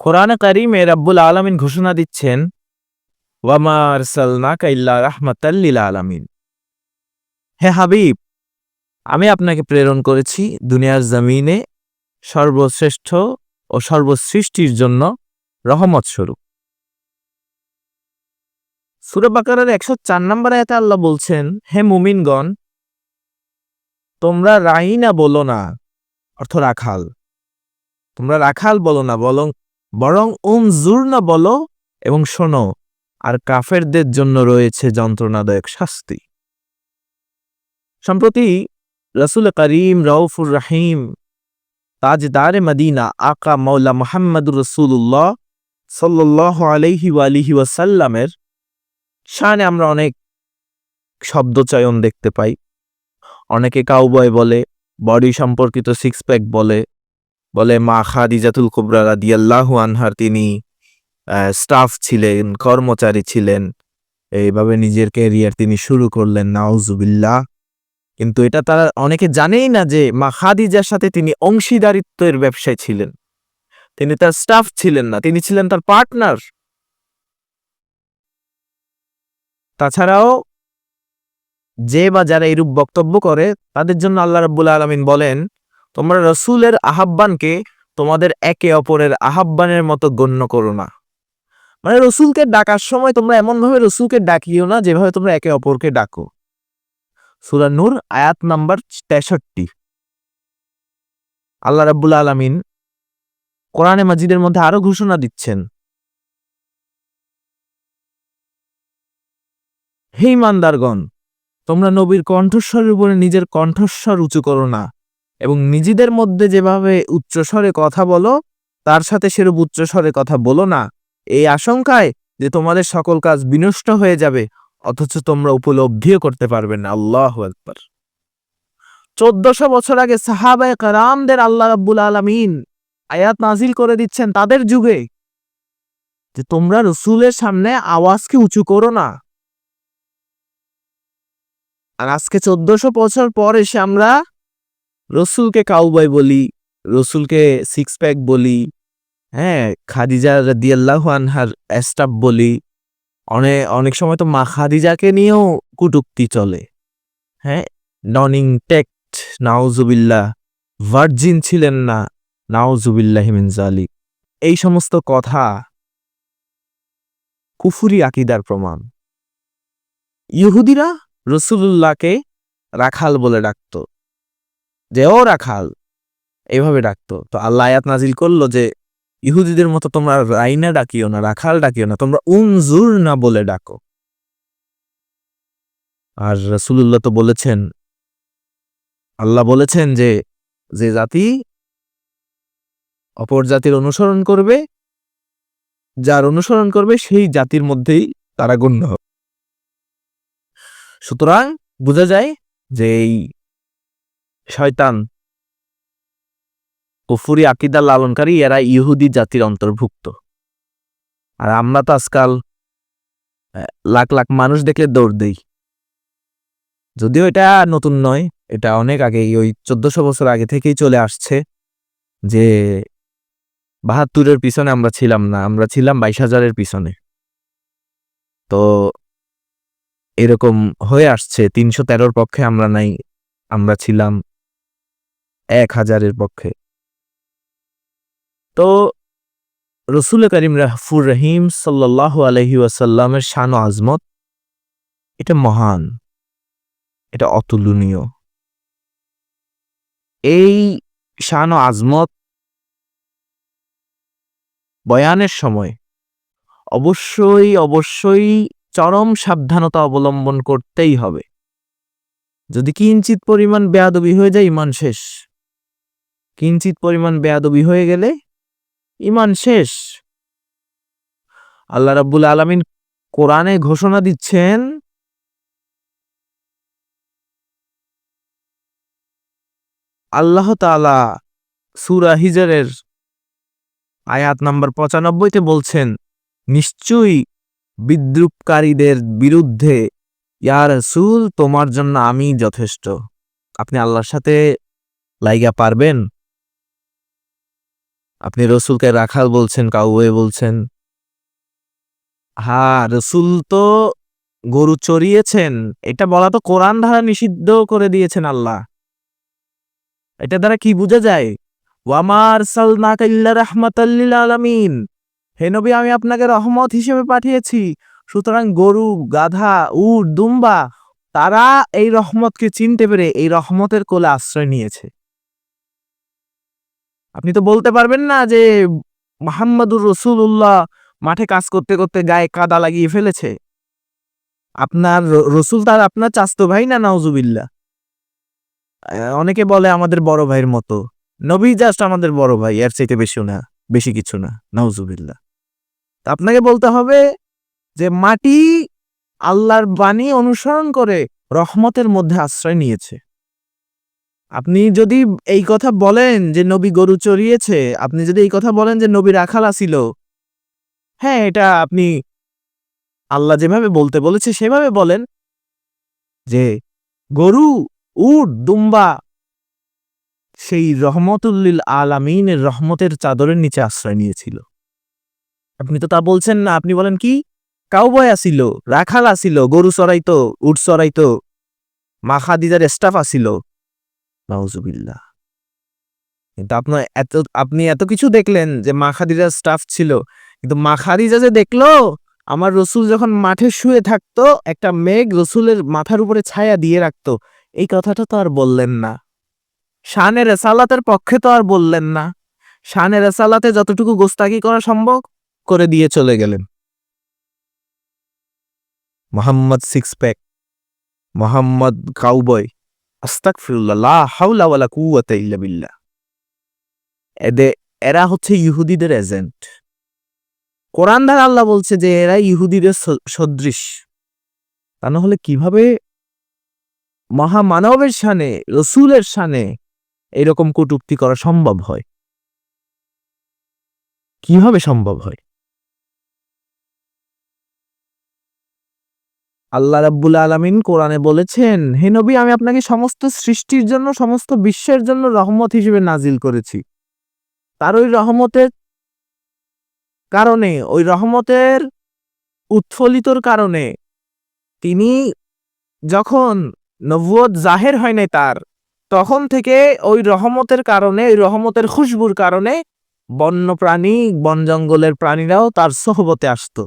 কোরআন কারিমে রাব্বুল আলামিন ঘোষণা দিচ্ছেন ওয়ামা আরসালনাকা ইল্লা রাহমাতাল্লিল আলামিন হে হাবিব আমি আপনাকে প্রেরণ করেছি দুনিয়ার জমিনে সর্বশ্রেষ্ঠ ও সর্বসৃষ্টির জন্য রহমত স্বরূপ। সুরে বাকারের একশো চার নম্বর আয়াতে আল্লাহ বলছেন, হে মুমিনগণ, তোমরা রাইনা বলো না, অর্থ রাখাল। তোমরা রাখাল বলো না বলং বরং উম জুর না বলো এবং শোনো, আর কাফেরদের জন্য রয়েছে যন্ত্রণাদায়ক শাস্তি। সম্প্রতি রসুল করিম রউফুর রাহিম তাজদারে মদিনা আকা মৌলা মোহাম্মদুর রসুল্লাহ সাল্লাহ আলহি আলিহি ওয়াসাল্লামের শানে আমরা অনেক শব্দচয়ন দেখতে পাই। অনেকে কাউবয় বলে, বডি সম্পর্কিত সিক্স প্যাক বলে বলে, মা খাদিজাতুল কুবরা রাদিয়াল্লাহু আনহার তিনি স্টাফ ছিলেন, কর্মচারী ছিলেন। এইভাবে নিজের ক্যারিয়ার তিনি শুরু করলেন, নাউজুবিল্লাহ। কিন্তু এটা তারা অনেকে জানেই না যে, মা খাদিজার সাথে তিনি অংশীদারিত্বের ব্যবসায় ছিলেন। তিনি তার স্টাফ ছিলেন না, তিনি ছিলেন তার পার্টনার তাছাড়াও, যে বা যারা এরূপ বক্তব্য করে, তাদের জন্য আল্লাহ রাব্বুল আলমিন বলেন তোমরা রসুলের আহ্বানকে তোমাদের একে অপরের আহ্বানের মতো গণ্য করো না। মানে রসুলকে ডাকার সময় তোমরা এমনভাবে রসুলকে ডাকিও না যেভাবে তোমরা একে অপরকে ডাকো। সুরা নূর, আয়াত নাম্বার তেষট্টি। আল্লাহ রাব্বুল আলমিন কোরআনে মাজিদের মধ্যে আরও ঘোষণা দিচ্ছেন। হে ইমানদারগণ, তোমরা নবীর কণ্ঠস্বরের উপরে নিজের কণ্ঠস্বর উঁচু করো না। এবং নিজেদের মধ্যে যেভাবে উচ্চস্বরে কথা বলো, তার সাথে সেরূপ উচ্চস্বরে কথা বলো না। এই আশঙ্কায় যে তোমাদের সকল কাজ বিনষ্ট হয়ে যাবে, অথচ তোমরা উপলব্ধিও করতে পারবে না। আল্লাহ একবার চোদ্দশো বছর আগে সাহাবায় কারামদের আল্লাহ রাব্বুল আলমিন আয়াত নাজিল করে দিচ্ছেন তাদের যুগে যে তোমরা রসুলের সামনে আওয়াজকে উঁচু করো না। আর আজকে চোদ্দশো বছর পর এসে আমরা রসুলকে কাউবয় বলি, রসুলকে সিক্স প্যাক বলি হ্যাঁ খাদিজা রাদিয়াল্লাহু আনহার স্টাফ বলি। অনেক অনেক সময় তো মা খাদিজাকে নিয়েও কুটুক্তি চলে হ্যাঁ ননিং টেক্ট নাউজুবিল্লাহ ভার্জিন ছিলেন না, নাউজুবিল্লাহ জালি এই সমস্ত কথা কুফুরি আকিদার প্রমাণ। ইহুদিরা রসুল্লাহকে রাখাল বলে ডাকত। যে ও রাখাল। এইভাবে ডাকতো। তো আল্লাহ আয়াত নাজিল করল যে, ইহুদিদের মতো তোমরা রাইনা ডাকিও না, রাখাল ডাকিও না, তোমরা উনজুর না বলে ডাকো। আর রসুল্লাহ তো বলেছেন, আল্লাহ বলেছেন যে যে জাতি অপর জাতির অনুসরণ করবে, যার অনুসরণ করবে সেই জাতির মধ্যেই তারা গণ্য হবে। সুতরাং বোঝা যায় যে এই শয়তান। কুফুরি আকিদা লালনকারী এরা ইহুদি জাতির অন্তর্ভুক্ত। আর আমরা তো আজকাল লাখ লাখ মানুষ দেখলে দৌড় দেই। যদিও এটা নতুন নয়, এটা অনেক আগে ওই চোদ্দশো বছর আগে থেকেই চলে আসছে যে বাহাত্তরের পিছনে আমরা ছিলাম না, আমরা ছিলাম বাইশ হাজারের পিছনে। তো এরকম হয়ে আসছে, তিনশো তেরোর পক্ষে আমরা নাই, আমরা ছিলাম এক হাজারের পক্ষে। তো রসুল করিম রাহফুর রহিম সাল্লাহ আলহি শান আজমত, এটা মহান, এটা অতুলনীয়। এই শান আজমত বয়ানের সময় অবশ্যই অবশ্যই চরম সাবধানতা অবলম্বন করতেই হবে। যদি কিঞ্চিত পরিমাণ বেয়াদবি হয়ে যায়, ইমান শেষ। কিঞ্চিত পরিমাণ বেয়াদবি হয়ে গেলে ইমান শেষ। আল্লাহ রাব্বুল আলমিন কোরআনে ঘোষণা দিচ্ছেন, আল্লাহ তালা সুরা হিজরের আয়াত নাম্বার পঁচানব্বইতে বলছেন, নিশ্চয়ই বিদ্রুপকারীদের বিরুদ্ধে ইয়ার রসুল, তোমার জন্য আমি যথেষ্ট। আপনি আল্লাহর সাথে লাইগা পারবেন? আপনি রসুলকে রাখাল বলছেন, কাউয়ে বলছেন। হ্যাঁ রসুল তো গরু চড়িয়েছেন এটা বলা তো কোরআন ধারা নিষিদ্ধ করে দিয়েছেন আল্লাহ। এটা দ্বারা কি বোঝা যায়? ওয়ামার সালনাকা ইল্লা রাহমাতাল্লিল আলামিন। হে নবী, আমি আপনাকে রহমত হিসেবে পাঠিয়েছি। সুতরাং গরু, গাধা, উট, দুম্বা, তারা এই রহমতকে চিনতে পেরে এই রহমতের কোলে আশ্রয় নিয়েছে। আপনি তো বলতে পারবেন না যে মোহাম্মদুর রসুল্লাহ মাঠে কাজ করতে করতে গায়ে কাদা লাগিয়ে ফেলেছে। আপনার রসুল তার আপনার চাস্তো ভাই না নাউজুবিল্লা অনেকে বলে আমাদের বড় ভাইয়ের মতো। নবী জাস্ট আমাদের বড় ভাই, এর চাইতে বেশি না, বেশি কিছু না নাউজুবিল্লা তা আপনাকে বলতে হবে যে মাটি আল্লাহর বাণী অনুসরণ করে রহমতের মধ্যে আশ্রয় নিয়েছে। আপনি যদি এই কথা বলেন যে নবী গরু চড়িয়েছে, আপনি যদি এই কথা বলেন যে নবী রাখাল আসিল হ্যাঁ এটা আপনি আল্লাহ যেভাবে বলতে বলেছে সেভাবে বলেন যে গরু, উট, দুম্বা সেই রহমতুল্লিল আলামিনের রহমতের চাদরের নিচে আশ্রয় নিয়েছিল। আপনি তো তা বলছেন না, আপনি বলেন কি? কাউবয় আসিল, রাখাল আসিল, গরু চড়াইতো, উট চড়াইতো, মা খাদিজার স্টাফ আসিল নাউজুবিল্লাহ। কিন্তু আপনার এত, আপনি এত কিছু দেখলেন যে মা খাদিজার স্টাফ ছিল, কিন্তু মা খাদিজা যে দেখল, আমার রসুল যখন মাঠে শুয়ে থাকতো, একটা মেঘ রসুলের মাথার উপরে ছায়া দিয়ে রাখতো, এই কথাটা তো আর বললেন না। শানের রেসালাতের পক্ষে তো আর বললেন না। শানের রেসালাতে যতটুকু গোস্তাকি করা সম্ভব, করে দিয়ে চলে গেলেন। Mohammad six pack Mohammad cowboy আস্তাক ফিরুল্লাহ হাউলা কুয়াতে ইল্লা বিল্লাহ। এদে, এরা হচ্ছে ইহুদিদের এজেন্ট। কোরআন ধারা আল্লাহ বলছে যে এরা ইহুদিদের সদৃশ। তা না হলে কীভাবে মহামানবের সানে রসুলের সানে এরকম কটুক্তি করা সম্ভব হয়? কীভাবে সম্ভব হয়? আল্লাহ রাব্বুল আলামিন কোরআনে বলেছেন, হে নবী, আমি আপনাকে সমস্ত সৃষ্টির জন্য, সমস্ত বিশ্বের জন্য রহমত হিসেবে নাজিল করেছি। তার ওই রহমতের কারণে, ওই রহমতের উৎফলিতর কারণে তিনি যখন নবুয়ত জাহের হয় নাই তার, তখন থেকে ওই রহমতের কারণে, ওই রহমতের খুশবুর কারণে বন্য প্রাণী বন জঙ্গলের প্রাণীরাও তার সহবতে আসতো।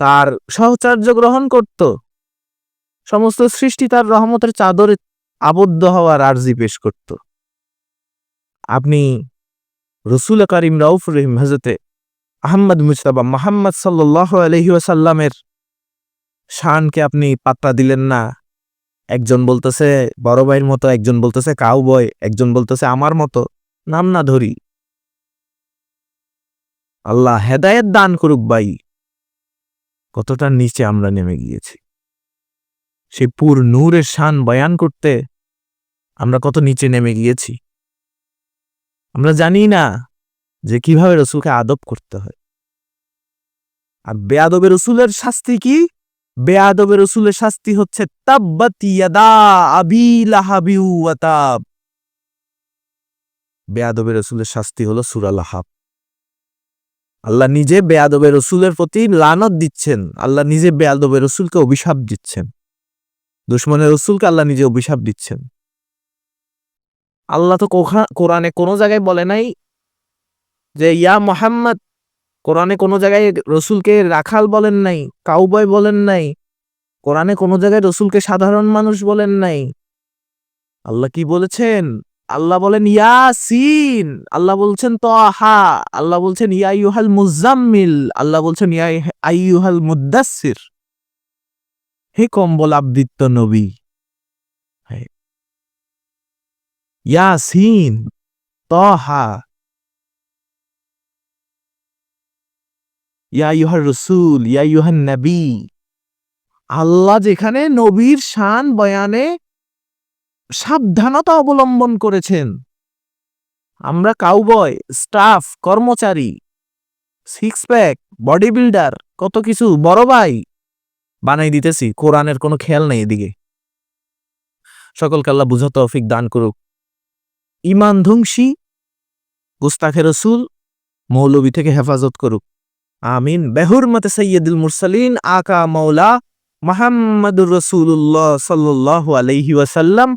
তার সহচার্য গ্রহণ করত। সমস্ত সৃষ্টি তার রহমতের চাদরে আবদ্ধ হওয়ার আর্জি পেশ করত। আপনি রসুল করিম রাউফ রহিম হজরতে আহম্মদ মুজতাবা মোহাম্মদ সাল্লাহ আলহি ওয়াসাল্লামের শানকে আপনি পাত্তা দিলেন না? একজন বলতেছে, বড় ভাইয়ের মতো। একজন বলতেছে কাউ বয় একজন বলতেছে, আমার মতো। নাম না ধরি। আল্লাহ হেদায়েত দান করুক ভাই। কতটা নিচে আমরা নেমে গিয়েছি। সেই পুর নূরের শান বয়ান করতে আমরা কত নিচে নেমে গিয়েছি। আমরা জানি না যে কীভাবে রসুলকে আদব করতে হয়। আর বেয়াদবের রসুলের শাস্তি কি? বেয়াদবের রসুলের শাস্তি হচ্ছে বেয়াদবের রসুলের শাস্তি হলো সূরা লাহাব। আল্লাহ নিজে বেয়াদবের রসুলের প্রতি লানত দিচ্ছেন। আল্লাহ নিজে বেয়াদবে রসুলকে অভিশাপ দিচ্ছেন। দুশ্মনের রসুলকে আল্লাহ নিজে অভিশাপ দিচ্ছেন। আল্লাহ তো কোরআনে কোনো জায়গায় বলে নাই যে, ইয়া মোহাম্মদ, কোরআনে কোনো জায়গায় রসুলকে রাখাল বলেন নাই, কাউবয় বলেন নাই, কোরআনে কোনো জায়গায় রসুলকে সাধারণ মানুষ বলেন নাই। আল্লাহ কি বলেছেন? আল্লাহ বলেন, ইয়াসিন। আল্লাহ বলছেন তহা আল্লাহ বলছেন, ইয়া ইউহাল মুজাম্মিল। আল্লাহ বলছেন আইয়ুহাল মুদাসসির। হে কম্বল আবৃত্ত নবী। ইয়াসিন। তহা ইয়া ইউহার রসুল। ইয়া ইউহান নবী। আল্লাহ যেখানে নবীর শান বয়ানে সাবধানতা অবলম্বন করেছেন। আমরা কাউবয় স্টাফ কর্মচারী সিক্স প্যাক বডি বিল্ডার কত কিছু, বড় ভাই বানাই দিতেছি, কোরআনের কোনো খেয়াল নেই এদিকে। সকলকে আল্লাহ বুঝা তৌফিক দান করুক। ইমান ধ্বংসী, গুস্তাখে রসুল, মৌলবি থেকে হেফাজত করুক। আমিন। বেহুরমতে সৈয়দুল মুরসালিন, আকা মৌলা মাহমুদুর রসুল্লাহ সাল্লাহ আলহি ওয়াসাল্লাম।